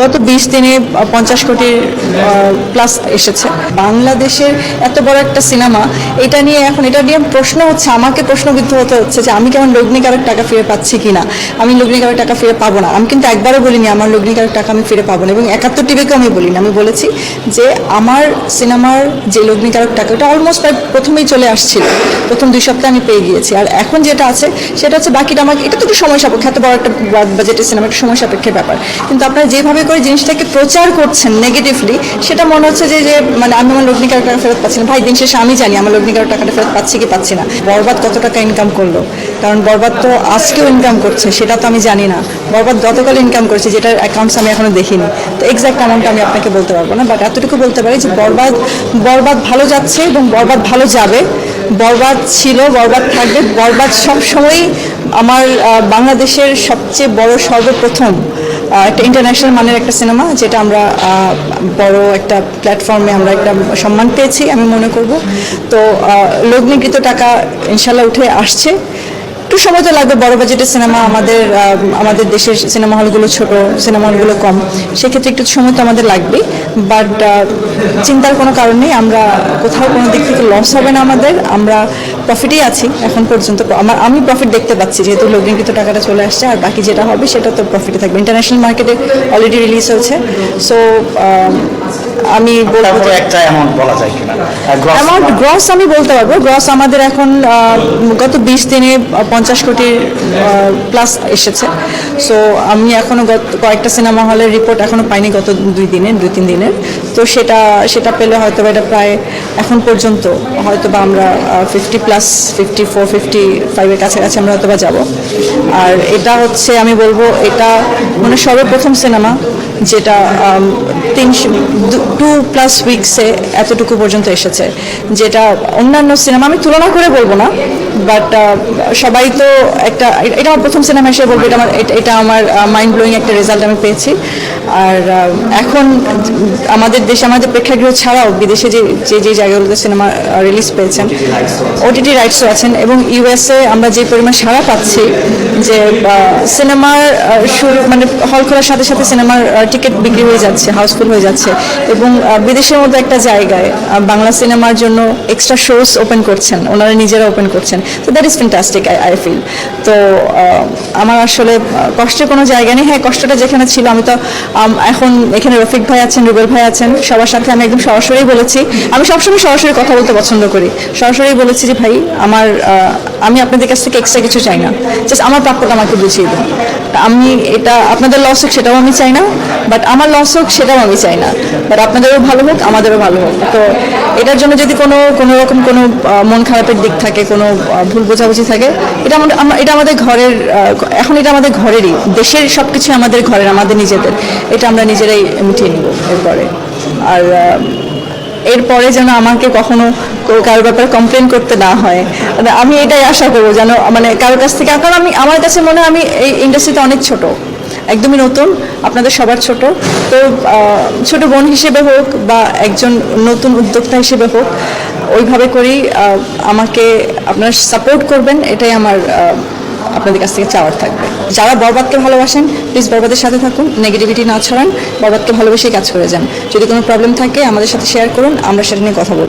গত বিশ দিনে পঞ্চাশ কোটির প্লাস এসেছে। বাংলাদেশের এত বড় একটা সিনেমা, এটা নিয়ে এখন এটা নিয়ে প্রশ্ন হচ্ছে, আমাকে প্রশ্নবিদ্ধ হতে হচ্ছে যে আমি কেমন লগ্নিকারের টাকা ফিরে পাচ্ছি কিনা? আমি লগ্নিকারের টাকা ফিরে পাবো না। আমি কিন্তু একবারও বলিনি, আমার লগ্নিকারের টাকা আমি ফিরে পাবো না এবং একাত্তর টিভিকেও আমি বলিনি। আমি বলেছি যে আমার সিনেমার যে লগ্নিকারক টাকা, ওটা অলমোস্ট প্রায় প্রথমেই চলে আসছিল। প্রথম দুই সপ্তাহে আমি পেয়ে গিয়েছি। আর এখন যেটা আছে, সেটা হচ্ছে বাকিটা আমাকে, এটা তো একটু সময় সাপেক্ষ, এত বড় একটা বাজেটের সিনেমা, একটা সময় সাপেক্ষের ব্যাপার। কিন্তু আপনারা যেভাবে করে জিনিসটাকে প্রচার করছেন নেগেটিভলি সেটা মনে হচ্ছে যে যে মানে আমি আমার লগ্নিকার টাকা ফেরত পাচ্ছি না। ভাই, দিন শেষে আমি জানি আমার লগ্নিকার টাকাটা ফেরত পাচ্ছি কি পাচ্ছি না। বরবাদ কত টাকা ইনকাম করল? কারণ বরবাদ তো আজকেও ইনকাম করছে, সেটা তো আমি জানি না। বরবাদ গতকাল ইনকাম করেছে, যেটার অ্যাকাউন্টস আমি এখনও দেখিনি। তো এক্সাক্ট অ্যামাউন্ট আমি আপনাকে বলতে পারব না বাট এতটুকু বলতে পারি যে বরবাদ বরবাদ ভালো যাচ্ছে এবং বরবাদ ভালো যাবে। বরবাদ ছিল, বরবাদ থাকবে। বরবাদ সবসময়ই আমার বাংলাদেশের সবচেয়ে বড়, সর্বপ্রথম একটা ইন্টারন্যাশনাল মানের একটা সিনেমা যেটা আমরা বড় একটা প্ল্যাটফর্মে আমরা একটা সম্মান পেয়েছি, আমি মনে করব। তো লগ্নিকৃত টাকা ইনশাল্লাহ উঠে আসছে। একটু সময় তো লাগবে, বড় বাজেটের সিনেমা আমাদের আমাদের দেশের সিনেমা হলগুলো ছোট সিনেমা হলগুলো কম। সেক্ষেত্রে একটু সময় তো আমাদের লাগবে বাট চিন্তার কোনো কারণ নেই, আমরা কোথাও কোনো দিক থেকে লস হবে না আমাদের। আমরা প্রফিটেই আছি এখন পর্যন্ত। আমার আমি প্রফিট দেখতে পাচ্ছি যেহেতু লগ্নিকৃত টাকাটা চলে আসছে আর বাকি যেটা হবে সেটা তো প্রফিটে থাকবে। ইন্টারন্যাশনাল মার্কেটে অলরেডি রিলিজ হয়েছে। সো আমি বলব একটা অ্যামাউন্ট বলা যায় কিনা? অ্যামাউন্ট গ্রস আমি বলতে পারব। গ্রস আমাদের এখন গত বিশ দিনে পঞ্চাশ কোটির প্লাস এসেছে। সো আমি এখনও গত কয়েকটা সিনেমা হলের রিপোর্ট এখনও পাইনি গত দুই দিনের দুই তিন দিনের তো সেটা সেটা পেলে হয়তো বা এটা প্রায় এখন পর্যন্ত হয়তো বা আমরা fifty plus fifty four fifty ফাইভের কাছাকাছি আমরা হয়তো বা যাব। আর এটা হচ্ছে, আমি বলব, এটা মানে সর্বপ্রথম সিনেমা যেটা তিনশো টু প্লাস উইকসে এতটুকু পর্যন্ত এসেছে। যেটা অন্যান্য সিনেমা, আমি তুলনা করে বলব না, বাট সবাই তো একটা, এটা আমার প্রথম সিনেমা হিসেবে বলব, এটা আমার, এটা- এটা আমার মাইন্ড ব্লোয়িং একটা রেজাল্ট আমি পেয়েছি। আর এখন আমাদের দেশে, আমাদের প্রেক্ষাগৃহ ছাড়াও বিদেশে যে যে যে জায়গাগুলোতে সিনেমা রিলিজ পেয়েছেন ওটিটি রাইটসও আছেন এবং ইউএসএ আমরা যে পরিমাণ সাড়া পাচ্ছি যে সিনেমার শুরু মানে হল খোলার সাথে সাথে সিনেমার টিকিট বিক্রি হয়ে যাচ্ছে হাউসফুল হয়ে যাচ্ছে এবং বিদেশের মতো একটা জায়গায় বাংলা সিনেমার জন্য এক্সট্রা শোস ওপেন করছেন, ওনারা নিজেরা ওপেন করছেন। তো that is fantastic I I feel তো আমার আসলে কষ্টের কোনো জায়গা নেই। হ্যাঁ কষ্টটা যেখানে ছিল, আমি তো এখন এখানে রফিক ভাই আছেন, রুবেল ভাই আছেন, সবার সাথে আমি একদম সরাসরি বলেছি। আমি সবসময় সরাসরি কথা বলতে পছন্দ করি। সরাসরি বলেছি যে, ভাই, আমার আমি আপনাদের কাছ থেকে এক্সট্রা কিছু চাই না। জাস্ট আমার প্রাপ্যটা আমাকে বুঝিয়ে দিন। আমি এটা আপনাদের লস হোক, সেটাও আমি চাই না বাট আমার লস হোক, সেটাও আমি চাই না। বাট আপনাদেরও ভালো হোক, আমাদেরও ভালো হোক। তো এটার জন্য যদি কোনো কোনো রকম কোনো মন খারাপের দিক থাকে, কোনো ভুল বোঝাবুঝি থাকে, এটা এটা আমাদের ঘরের এখন এটা আমাদের ঘরেরই। দেশের সব কিছু আমাদের ঘরের, আমাদের নিজেদের। এটা আমরা নিজেরাই মিটিয়ে নিব এরপরে। আর এরপরে যেন আমাকে কখনো কারোর ব্যাপারে কমপ্লেন করতে না হয়। মানে আমি এটাই আশা করব যেন মানে কারোর কাছ থেকে, কারণ আমি, আমার কাছে মনে হয় আমি এই ইন্ডাস্ট্রিতে অনেক ছোট, একদমই নতুন, আপনাদের সবার ছোট। তো ছোট বোন হিসেবে হোক বা একজন নতুন উদ্যোক্তা হিসেবে হোক, ওইভাবে করেই আমাকে আপনারা সাপোর্ট করবেন, এটাই আমার আপনাদের কাছ থেকে চাওয়ার থাকবে। যারা বরবাদকে ভালোবাসেন প্লিজ বরবাদের সাথে থাকুন নেগেটিভিটি না ছড়ান, বরবাদকে ভালোবেসেই কাজ করে যান। যদি কোনো প্রবলেম থাকে, আমাদের সাথে শেয়ার করুন, আমরা সেটা নিয়ে কথা বলব।